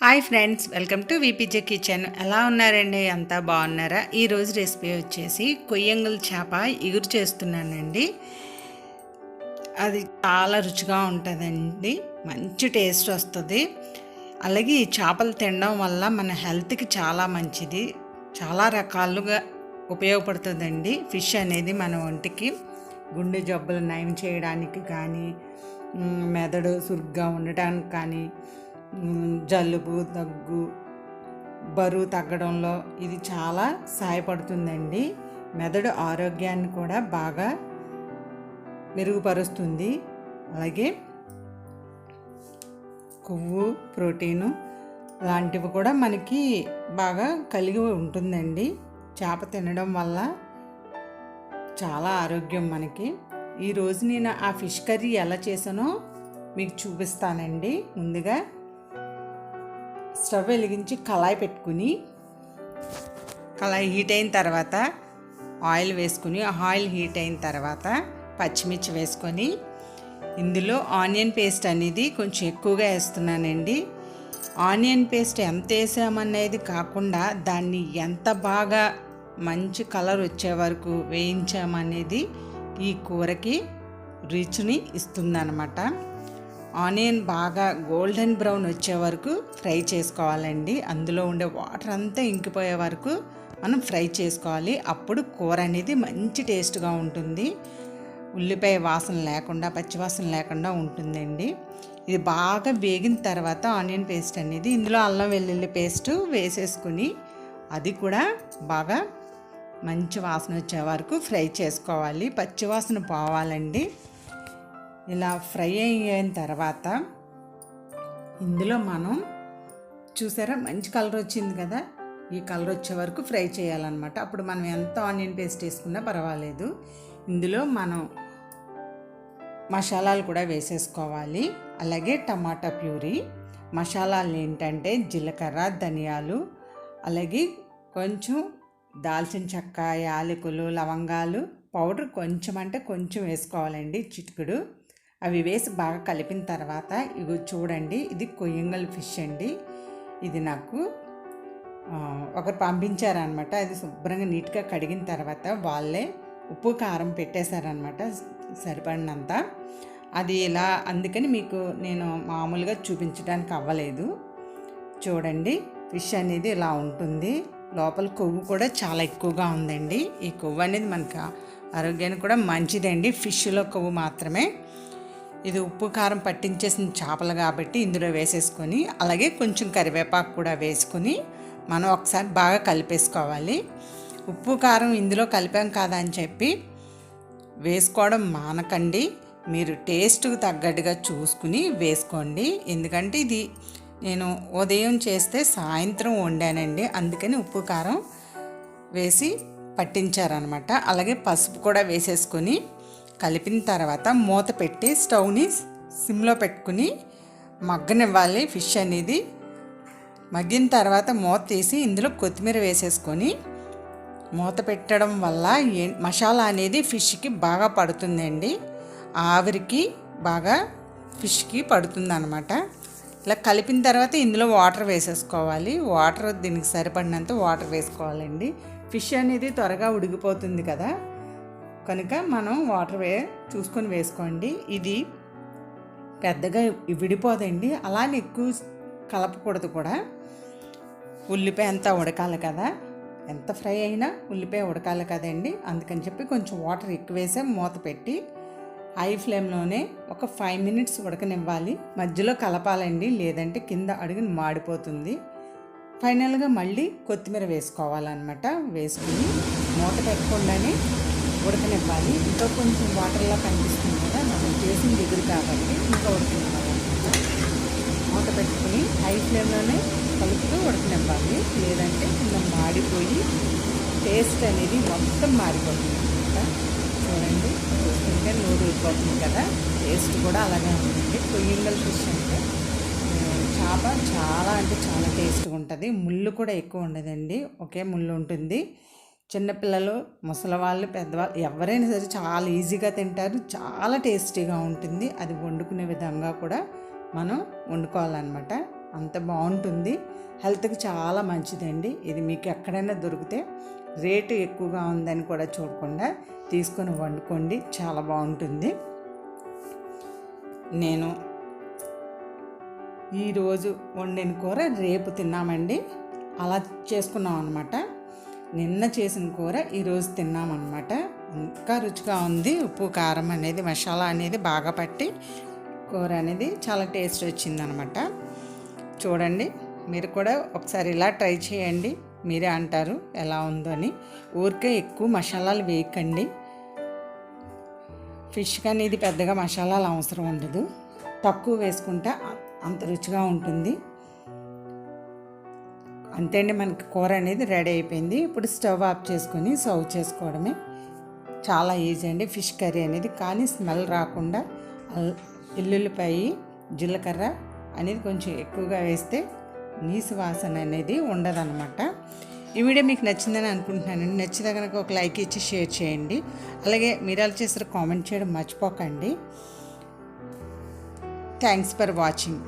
Hi friends welcome to VPJ kitchen. ఎలా ఉన్నారండి? అంతా బాగున్నారా? ఈరోజు రెసిపీ వచ్చేసి కొయ్యంగుల చేప ఇగురు చేస్తున్నానండి. అది చాలా రుచిగా ఉంటుందండి. మంచి టేస్ట్ వస్తుంది. అలాగే ఈ చేపలు తినడం వల్ల మన హెల్త్కి చాలా మంచిది. చాలా రకాలుగా ఉపయోగపడుతుందండి. ఫిష్ అనేది మన ఒంటికి గుండె జబ్బులు నయం చేయడానికి కానీ మెదడు సురుగ్గా ఉండటానికి కానీ జలుబు దగ్గు బరువు తగ్గడంలో ఇది చాలా సహాయపడుతుందండి మెదడు ఆరోగ్యాన్ని కూడా బాగా మెరుగుపరుస్తుంది. అలాగే కొవ్వు ప్రోటీను లాంటివి కూడా మనకి బాగా కలిగి ఉంటుందండి. చేప తినడం వల్ల చాలా ఆరోగ్యం మనకి. ఈరోజు నేను ఆ ఫిష్ కర్రీ ఎలా చేశానో మీకు చూపిస్తానండి. ముందుగా స్టవ్ వెలిగించి కళాయి పెట్టుకుని కళాయి హీట్ అయిన తర్వాత ఆయిల్ వేసుకుని ఆయిల్ హీట్ అయిన తర్వాత పచ్చిమిర్చి వేసుకొని ఇందులో ఆనియన్ పేస్ట్ అనేది కొంచెం ఎక్కువగా వేస్తున్నానండి. ఆనియన్ పేస్ట్ ఎంత వేసామనేది కాకుండా దాన్ని ఎంత బాగా మంచి కలర్ వచ్చే వరకు వేయించామనేది ఈ కూరకి రుచిని ఇస్తుందన్నమాట. ఆనియన్ బాగా గోల్డెన్ బ్రౌన్ వచ్చే వరకు ఫ్రై చేసుకోవాలండి. అందులో ఉండే వాటర్ అంతా ఇంకిపోయే వరకు మనం ఫ్రై చేసుకోవాలి. అప్పుడు కూర అనేది మంచి టేస్ట్గా ఉంటుంది. ఉల్లిపాయ వాసన లేకుండా పచ్చివాసన లేకుండా ఉంటుందండి. ఇది బాగా వేగిన తర్వాత ఆనియన్ పేస్ట్ అనేది ఇందులో అల్లం వెల్లుల్లి పేస్ట్ వేసేసుకుని అది కూడా బాగా మంచి వాసన వచ్చే వరకు ఫ్రై చేసుకోవాలి. పచ్చివాసన పోవాలండి. ఇలా ఫ్రై అయిన తర్వాత ఇందులో మనం చూసారా మంచి కలర్ వచ్చింది కదా? ఈ కలర్ వచ్చే వరకు ఫ్రై చేయాలన్నమాట. అప్పుడు మనం ఎంత ఆనియన్ పేస్ట్ వేసుకున్నా పర్వాలేదు. ఇందులో మనం మసాలాలు కూడా వేసేసుకోవాలి. అలాగే టమాటా ప్యూరీ మసాలాలు ఏంటంటే జీలకర్ర ధనియాలు అలాగే కొంచెం దాల్చిన చెక్క యాలకులు లవంగాలు పౌడర్ కొంచెం అంటే కొంచెం వేసుకోవాలండి చిటికుడు. అవి వేసి బాగా కలిపిన తర్వాత ఇగో చూడండి ఇది కొయ్యంగల్ ఫిష్ అండి. ఇది నాకు ఒకరు పంపించారనమాట అది శుభ్రంగా నీట్గా కడిగిన తర్వాత వాళ్ళే ఉప్పు కారం పెట్టేశారనమాట సరిపడినంత. అది ఇలా అందుకని మీకు నేను మామూలుగా చూపించడానికి అవ్వలేదు. చూడండి ఫిష్ అనేది ఇలా ఉంటుంది. లోపల కొవ్వు కూడా చాలా ఎక్కువగా ఉందండి. ఈ కొవ్వు అనేది మనకు ఆరోగ్యానికి కూడా మంచిదండి. ఫిష్లో కొవ్వు మాత్రమే. ఇది ఉప్పు కారం పట్టించేసిన చేపలు కాబట్టి ఇందులో వేసేసుకొని అలాగే కొంచెం కరివేపాకు కూడా వేసుకొని మనం ఒకసారి బాగా కలిపేసుకోవాలి. ఉప్పు కారం ఇందులో కలిపాం కాదా అని చెప్పి వేసుకోవడం మానకండి. మీరు టేస్ట్కు తగ్గట్టుగా చూసుకుని వేసుకోండి. ఎందుకంటే ఇది నేను ఉదయం చేస్తే సాయంత్రం వండానండి. అందుకని ఉప్పు కారం వేసి పట్టించారనమాట. అలాగే పసుపు కూడా వేసేసుకొని కలిపిన తర్వాత మూత పెట్టి స్టవ్ని సిమ్లో పెట్టుకుని మగ్గనివ్వాలి ఫిష్ అనేది. మగ్గిన తర్వాత మూత తీసి ఇందులో కొత్తిమీర వేసేసుకొని మూత పెట్టడం వల్ల మసాలా అనేది ఫిష్కి బాగా పడుతుందండి. ఆవిరికి బాగా ఫిష్కి పడుతుందన్నమాట. ఇలా కలిపిన తర్వాత ఇందులో వాటర్ వేసేసుకోవాలి. వాటర్ దీనికి సరిపడినంత వాటర్ వేసుకోవాలండి. ఫిష్ అనేది త్వరగా ఉడికిపోతుంది కదా. కనుక మనం వాటర్ వే చూసుకొని వేసుకోండి. ఇది పెద్దగా విడిపోదండి. అలానే ఎక్కువ కలపకూడదు కూడా. ఉల్లిపాయ అంతా ఉడకాలి కదా. ఎంత ఫ్రై అయినా ఉల్లిపాయ ఉడకాలి కదండి. అందుకని చెప్పి కొంచెం వాటర్ ఎక్కువ వేసే మూత పెట్టి హై ఫ్లేమ్లోనే ఒక ఫైవ్ మినిట్స్ ఉడకనివ్వాలి. మధ్యలో కలపాలండి. లేదంటే కింద అడుగుని మాడిపోతుంది. ఫైనల్గా మళ్ళీ కొత్తిమీర వేసుకోవాలన్నమాట. వేసుకుని మూత పెట్టకుండానే ఉడకనివ్వాలి. ఇంకా కొంచెం వాటర్లా కనిపిస్తుంది కదా మనం చేసిన దగ్గర కాబట్టి ఇంకా ఉడకనివ్వాలి. మూత పెట్టుకుని హై ఫ్లేమ్లోనే కలుపుతూ ఉడకనివ్వాలి. లేదంటే కింద మాడిపోయి టేస్ట్ అనేది మొత్తం మారిపోతుంది. అనమాట చూడండి చూస్తుంటే నూరు వెళ్ళిపోతుంది కదా టేస్ట్ కూడా అలాగే ఉంటుంది. కొయ్యంగల్ ఫిష్ అంటే చేప చాలా అంటే చాలా టేస్ట్గా ఉంటుంది. ముళ్ళు కూడా ఎక్కువ ఉండదండి. ఒకే ముళ్ళు ఉంటుంది. చిన్నపిల్లలు ముసలివాళ్ళు పెద్దవాళ్ళు ఎవరైనా సరే చాలా ఈజీగా తింటారు. చాలా టేస్టీగా ఉంటుంది. అది వండుకునే విధంగా కూడా మనం వండుకోవాలన్నమాట. అంత బాగుంటుంది. హెల్త్కి చాలా మంచిదండి. ఇది మీకు ఎక్కడైనా దొరికితే రేటు ఎక్కువగా ఉందని కూడా చూడకుండా తీసుకొని వండుకోండి. చాలా బాగుంటుంది. నేను ఈరోజు వండిన కూర రేపు తిన్నామండి. అలా చేసుకున్నాం అనమాట నిన్న చేసిన కూర ఈరోజు తిన్నామన్నమాట. ఇంకా రుచిగా ఉంది. ఉప్పు కారం అనేది మసాలా అనేది బాగా పట్టి కూర అనేది చాలా టేస్ట్ వచ్చిందనమాట చూడండి మీరు కూడా ఒకసారి ఇలా ట్రై చేయండి. మీరే అంటారు ఎలా ఉందో అని. ఊరికే ఎక్కువ మసాలాలు వేయకండి. ఫిష్ కానీ ఇది పెద్దగా మసాలాలు అవసరం ఉండదు. తక్కువ వేసుకుంటే అంత రుచిగా ఉంటుంది. అంతే అండి మనకి కూర అనేది రెడీ అయిపోయింది. ఇప్పుడు స్టవ్ ఆఫ్ చేసుకుని సర్వ్ చేసుకోవడమే. చాలా ఈజీ అండి ఫిష్ కర్రీ అనేది. కానీ స్మెల్ రాకుండా ఎల్లుల్లిపాయి జీలకర్ర అనేది కొంచెం ఎక్కువగా వేస్తే నీసు వాసన అనేది ఉండదన్నమాట. ఈ వీడియో మీకు నచ్చిందని అనుకుంటున్నానండి. నచ్చితే కనుక ఒక లైక్ ఇచ్చి షేర్ చేయండి. అలాగే మీరు అలా చేస్తారో కామెంట్ చేయడం మర్చిపోకండి. Thanks for watching.